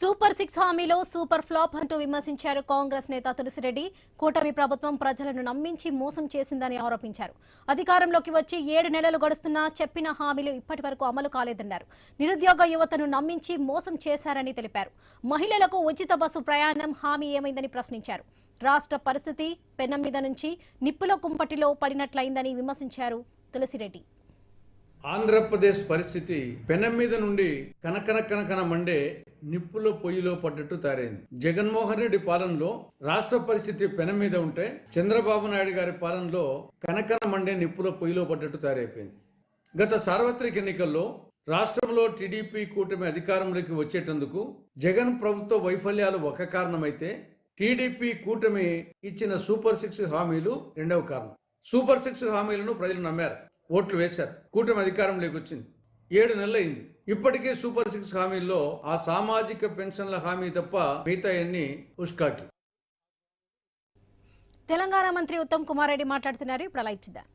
Super six హామీలో super flop అంటూ విమర్శించారు కాంగ్రెస్ నేత తులసిరెడ్డి. కూటమి ప్రభుత్వం ప్రజలను నమ్మించి మోసం చేసిందని ఆరోపించారు. అధికారంలోకి వచ్చి ఏడు నెలలు గడుస్తున్నా చెప్పిన హామీలు ఇప్పటి వరకు అమలు కాలేదన్నారు. నిరుద్యోగ యువతను నమ్మించి మోసం చేశారని తెలిపారు. మహిళలకు ఉచిత బస్సు ప్రయాణం హామీ ఏమైందని ప్రశ్నించారు. రాష్ట్ర పరిస్థితి పెనం మీద నుంచి నిప్పుల కుంపటిలో పడినట్లయిందని విమర్శించారు తులసిరెడ్డి. ఆంధ్రప్రదేశ్ పరిస్థితి పెనం మీద నుండి కనకన కనకన మండే నిప్పులో పొయ్యిలో పడ్డట్టు తయారైంది. జగన్మోహన్ రెడ్డి పాలనలో రాష్ట్ర పరిస్థితి పెనం మీద ఉంటే చంద్రబాబు నాయుడు గారి పాలనలో కనకన మండే నిప్పులో పొయ్యిలో పడ్డట్టు తయారైపోయింది. గత సార్వత్రిక ఎన్నికల్లో రాష్ట్రంలో టీడీపీ కూటమి అధికారంలోకి వచ్చేటందుకు జగన్ ప్రభుత్వ వైఫల్యాలు ఒక కారణమైతే టీడీపీ కూటమి ఇచ్చిన సూపర్ సిక్స్ హామీలు రెండవ కారణం. సూపర్ సిక్స్ హామీలను ప్రజలు నమ్మారు. ఓట్లు వేశారు. కూటమి అధికారంలోకి వచ్చింది. ఏడు నెలలైంది. ఇప్పటికే సూపర్ సిక్స్ హామీల్లో ఆ సామాజిక పెన్షన్ల హామీ తప్ప మిగతా అన్ని ఉష్కాకి తెలంగాణ మంత్రి ఉత్తమ్ కుమార్ రెడ్డి మాట్లాడుతున్నారు. ఇప్పుడు లైవ్ చూద్దాం